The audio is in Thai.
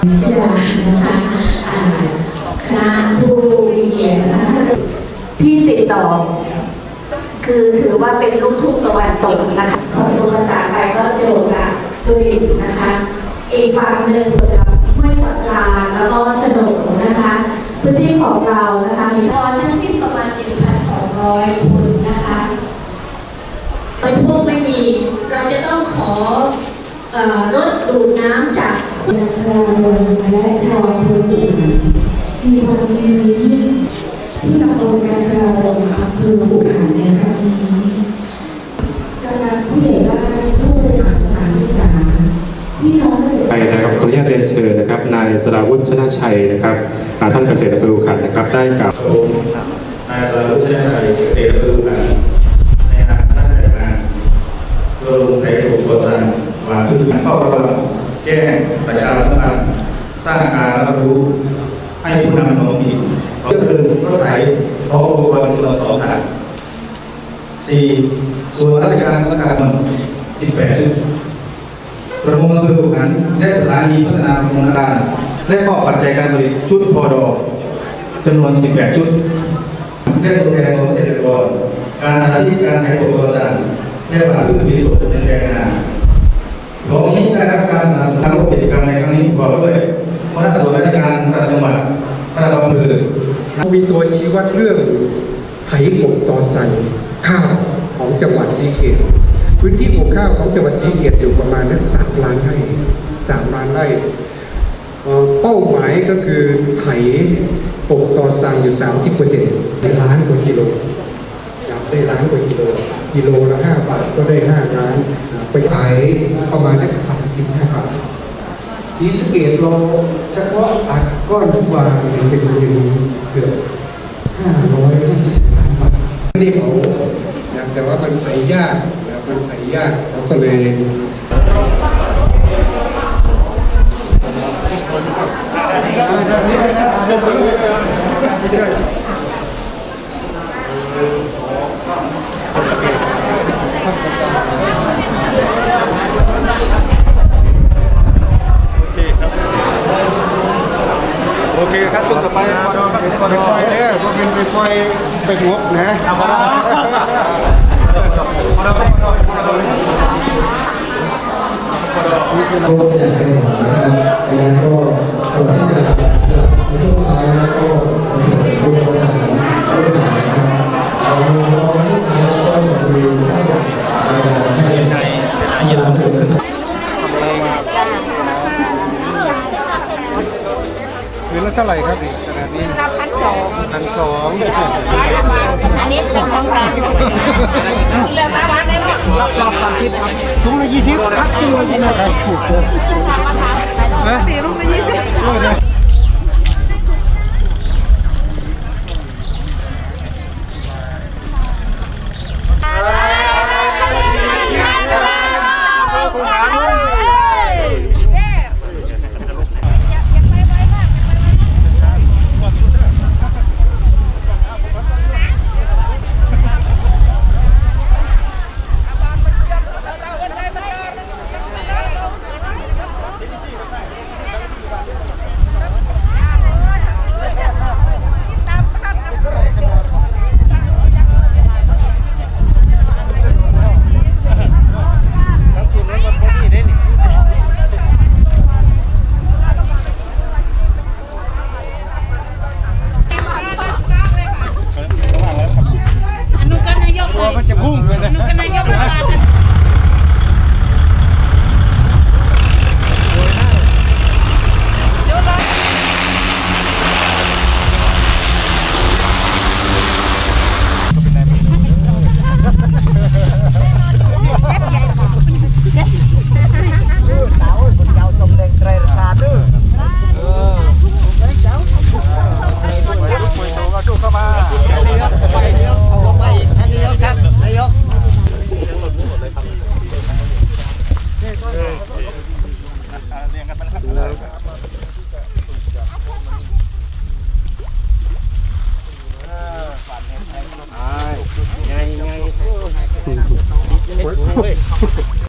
เชื่อนะคะคณะผู้มีเกียรตินะคะที่ติดต่อ คือถือว่าเป็นลูกทุ่งตะวันตกนะคะพอตัวภาษาไปก็โจกละสุรินนะคะ อีกฝั่งหนึ่งห้วยสักลาแล้วก็สนุกนะคะ พื้นที่ของเรานะคะ มีพอทั้งสิ้นประมาณ1,200 คนนะคะในพวกไม่มีเราจะต้องขออ่อรถดูดน้ำจาก นางรามและชาวอำเภอบุรีมีความยินดียิ่งที่ตำบลนางรามอำเภอบุรีในครั้งนี้กำลังผู้ใหญ่บ้านผู้บริหารสถานศึกษาพี่น้องเกษตรไปนะครับขออนุญาตเรียนเชิญนะครับนายสราวุฒิชนะชัยนะครับอาท่านเกษตรอำเภอขุขันนะครับได้กล่าวนายสราวุฒิชนะชัยเกษตรอำเภอขุขันนามคณะจัดงานโรงไทยถูกกดสั่งวางพื้นเข้าระวังแจ้งประชาสัมพันธ์สร้างการรับรู้ ให้ผู้นำท้องถิ่นเครื่อรถไถพอมอุปกรณ์จำนวนสองถังสี่ส่วนราชการสังกัดสิบแปดชุดประมงอำเภอขุขันธ์และสถานีพัฒนาประมงนาการได้มอบปัจจัยการผลิตชุดพอดอจำนวน 18 ชุดได้ตัวแทนของเกษตรกรการสาธิตการใช้อุปกรณ์สั่งและผ่านพืชมีส่วนในแปลงนา ของนี้ได้รับการสนับสนุนทางกิจกรรมในครั้งนี้ประกอบด้วยหัวหน้าส่วนราชการระดับจังหวัดระดับอำเภอมีตัวชี้วัดเรื่องไถปลูกต่อใส่ข้าวของจังหวัดศรีเกตพื้นที่ปลูกข้าวของจังหวัดศรีเกตอยู่ประมาณนั้นสามล้านไร่สามล้านไร่เป้าหมายก็คือไถปลูกต่อสั่งอยู่ 30เปอร์เซ็นต์ล้านกว่ากิโลอยากได้ล้านกว่ากิโล กิโลละห้าบาทก็ได้ห้าล้านไปขายประมาณสักสามสิบห้าบาทสีสเกตเราเฉพาะอัดก้อนฟางเป็นเงินเกือบห้าร้อยห้าสิบล้านบาทไม่ได้เขานะแต่ว่ามันไถยากมันไถยากเราก็เลยโอ ไปงบนะพอดอก็อยากให้หมอนะครับแล้วก็ นสองอันนี้เป็นของกลางเรื่องร้านได้ไหมรอบความคิดครับถุงละยี่สิบครับถุงละยี่สิบถูกเลย